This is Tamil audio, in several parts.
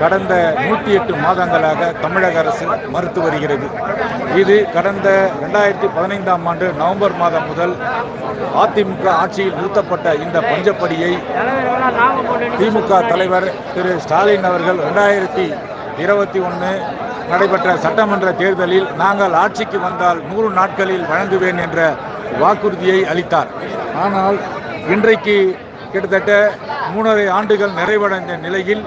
கடந்த நூற்றி எட்டு மாதங்களாக தமிழக அரசு மறுத்து வருகிறது. இது கடந்த ரெண்டாயிரத்தி பதினைந்தாம் ஆண்டு நவம்பர் மாதம் முதல் அதிமுக ஆட்சியில் நிறுத்தப்பட்ட இந்த பஞ்சப்படியை திமுக தலைவர் திரு ஸ்டாலின் அவர்கள் ரெண்டாயிரத்தி இருபத்தி ஒன்று நடைபெற்ற சட்டமன்ற தேர்தலில் நாங்கள் ஆட்சிக்கு வந்தால் நூறு நாட்களில் வழங்குவேன் என்ற வாக்குறுதியை அளித்தார். ஆனால் இன்றைக்கு கிட்டத்தட்ட மூணரை ஆண்டுகள் நிறைவடைந்த நிலையில்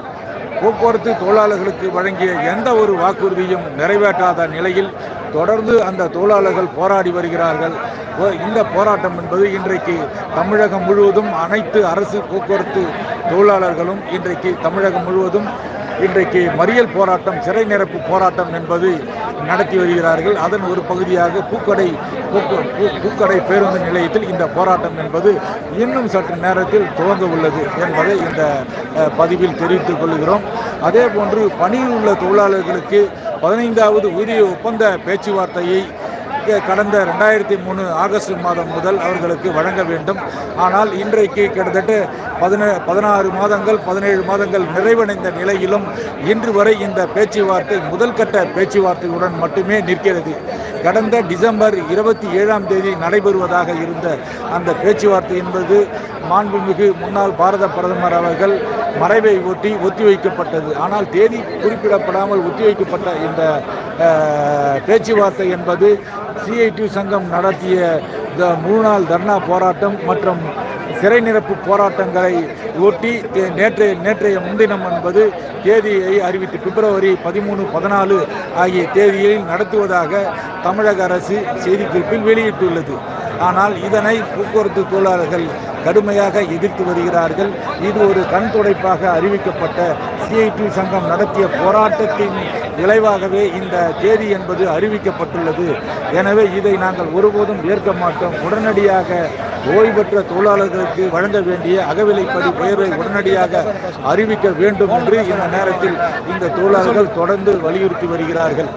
போக்குவரத்து தொழிலாளர்களுக்கு வழங்கிய எந்த ஒரு வாக்குறுதியும் நிறைவேற்றாத நிலையில் தொடர்ந்து அந்த தொழிலாளர்கள் போராடி வருகிறார்கள். இந்த போராட்டம் என்பது இன்றைக்கு தமிழகம் முழுவதும் அனைத்து அரசு போக்குவரத்து தொழிலாளர்களும் இன்றைக்கு தமிழகம் முழுவதும் இன்றைக்கு மறியல் போராட்டம் சிறை நிரப்பு போராட்டம் என்பது நடத்தி வருகிறார்கள். அதன் ஒரு பகுதியாக பூக்கடை பூக்க- பூ- பூக்கடை பேருந்து நிலையத்தில் இந்த போராட்டம் என்பது இன்னும் சற்று நேரத்தில் துவங்க உள்ளது என்பதை இந்த பதிவில் தெரிவித்துக் கொள்கிறோம். அதே போன்று பணியில் உள்ள தொழிலாளர்களுக்கு பதினைந்தாவது ஊதிய ஒப்பந்த பேச்சுவார்த்தையை கடந்த ரெண்டாயிரத்தி மூணு ஆகஸ்ட் மாதம் முதல் அவர்களுக்கு வழங்க வேண்டும். ஆனால் இன்றைக்கு கிட்டத்தட்ட பதினே பதினாறு மாதங்கள் பதினேழு மாதங்கள் நிறைவடைந்த நிலையிலும் இன்று வரை இந்த பேச்சுவார்த்தை முதல்கட்ட பேச்சுவார்த்தையுடன் மட்டுமே நிற்கிறது. கடந்த டிசம்பர் இருபத்தி ஏழாம் தேதி நடைபெறுவதாக இருந்த அந்த பேச்சுவார்த்தை என்பது மாண்புமிகு முன்னாள் பாரத பிரதமர் அவர்கள் மறைவை ஒட்டி ஒத்திவைக்கப்பட்டது. ஆனால் தேதி குறிப்பிடப்படாமல் ஒத்திவைக்கப்பட்ட இந்த பேச்சுவார்த்தை என்பது சிஐடி சங்கம் நடத்திய இந்த முழு நாள் தர்ணா போராட்டம் மற்றும் சிறை நிரப்பு போராட்டங்களை ஒட்டி நேற்றைய நேற்றைய முன்தினம் என்பது தேதியை அறிவித்து பிப்ரவரி பதிமூணு பதினாலு ஆகிய தேதியில் நடத்துவதாக தமிழக அரசு செய்திக்குறிப்பில் வெளியிட்டுள்ளது. ஆனால் இதனை போக்குவரத்து தொழிலாளர்கள் கடுமையாக எதிர்த்து வருகிறார்கள். இது ஒரு கண் துடைப்பாக அறிவிக்கப்பட்ட சிஐடி சங்கம் நடத்திய போராட்டத்தின் விளைவாகவே இந்த தேதி என்பது அறிவிக்கப்பட்டுள்ளது. எனவே இதை நாங்கள் ஒருபோதும் ஏற்க மாட்டோம். உடனடியாக ஓய்வு பெற்ற தொழிலாளர்களுக்கு வழங்க வேண்டிய அகவிலைப்படி உயர்வை உடனடியாக அறிவிக்க வேண்டும் என்று இந்த நேரத்தில் இந்த தொழிலாளர்கள் தொடர்ந்து வலியுறுத்தி வருகிறார்கள்.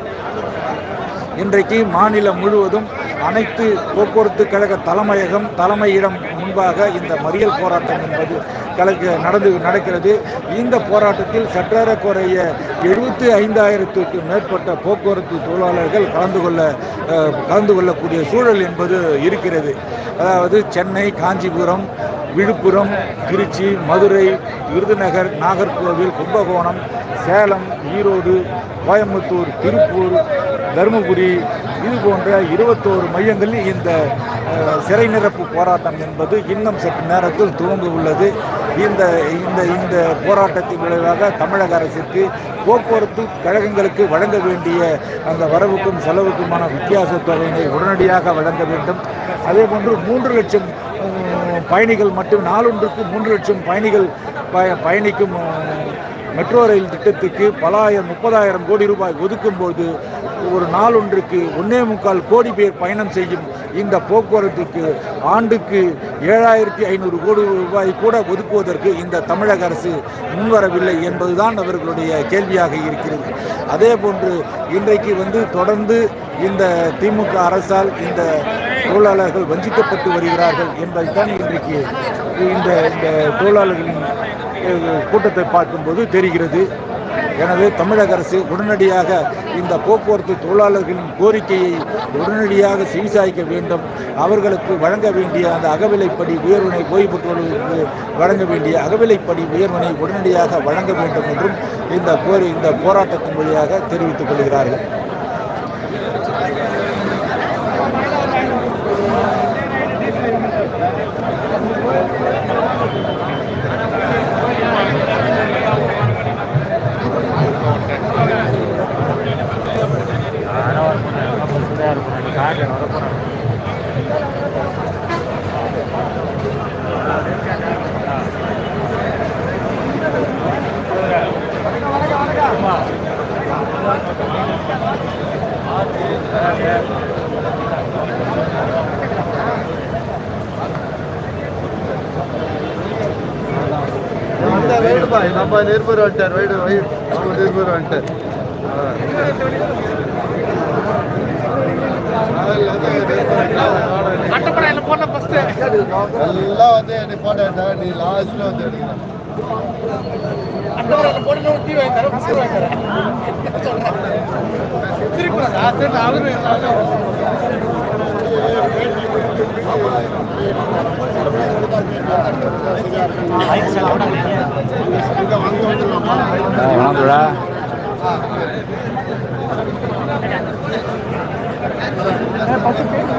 இன்றைக்கு மாநிலம் முழுவதும் அனைத்து போக்குவரத்து கழக தலைமையகம் தலைமையிடம் முன்பாக இந்த மறியல் போராட்டம் என்பது கலக்க நடந்து நடக்கிறது. இந்த போராட்டத்தில் சற்றேறக்குறைய எழுபத்தி ஐந்தாயிரத்துக்கு மேற்பட்ட போக்குவரத்து தொழிலாளர்கள் கலந்து கொள்ள கலந்து கொள்ளக்கூடிய சூழல் என்பது இருக்கிறது. அதாவது சென்னை காஞ்சிபுரம் விழுப்புரம் திருச்சி மதுரை விருதுநகர் நாகர்கோவில் கும்பகோணம் சேலம் ஈரோடு கோயம்புத்தூர் திருப்பூர் தருமபுரி இது போன்ற இருபத்தோரு மையங்களில் இந்த சிறை நிரப்பு போராட்டம் என்பது இன்னும் சற்று நேரத்தில் துவங்க உள்ளது. இந்த இந்த இந்த போராட்டத்தின் விளைவாக தமிழக அரசுக்கு போக்குவரத்து கழகங்களுக்கு வழங்க வேண்டிய அந்த வரவுக்கும் செலவுக்குமான வித்தியாச தொகையினை உடனடியாக வழங்க வேண்டும். அதே போன்று மூன்று லட்சம் பயணிகள் மட்டும் நாளொன்றுக்கு மூன்று லட்சம் பயணிகள் பய பயணிக்கும் மெட்ரோ ரயில் திட்டத்துக்கு பலாயிரம் முப்பதாயிரம் கோடி ரூபாய் ஒதுக்கும்போது ஒரு நாளொன்றுக்கு ஒன்னே முக்கால் கோடி பேர் பயணம் செய்யும் இந்த போக்குவரத்துக்கு ஆண்டுக்கு ஏழாயிரத்தி ஐநூறு கோடி ரூபாய் கூட ஒதுக்குவதற்கு இந்த தமிழக அரசு முன்வரவில்லை என்பதுதான் அவர்களுடைய கேள்வியாக இருக்கிறது. அதே போன்று இன்றைக்கு வந்து தொடர்ந்து இந்த திமுக அரசால் இந்த தொழிலாளர்கள் வஞ்சிக்கப்பட்டு வருகிறார்கள் என்பதைத்தான் இன்றைக்கு இந்த இந்த தொழிலாளர்களின் கூட்டத்தை பார்க்கும்போது தெரிகிறது. எனவே தமிழக அரசு உடனடியாக இந்த போக்குவரத்து தொழிலாளர்களின் கோரிக்கையை உடனடியாக செவிசாய்க்க வேண்டும். அவர்களுக்கு வழங்க வேண்டிய அந்த அகவிலைப்படி உயர்வினை ஓய்வு பெற்றோர்களுக்கு வழங்க வேண்டிய அகவிலைப்படி உயர்வினை உடனடியாக வழங்க வேண்டும் என்றும் இந்த கோரி இந்த போராட்டத்தின் வழியாக தெரிவித்துக் கொள்கிறார்கள். బాయ్ నమ్మ నిర్మూరు అంటారు వెయిట్ వెయిట్ నమ్మ నిర్మూరు అంటారు எல்லாம் வந்து என்னை போட்டேன் நீ லாஸ்ட்ல வந்து எடுக்கிறேன் அட்டவரையில் போட்டு டீ வாங்கி தரேன் பிஸ்கட் வாங்கி தரேன் சொல்கிறேன் திருப்பி சரி அவரு வணக்கம்டா பத்து பேர்.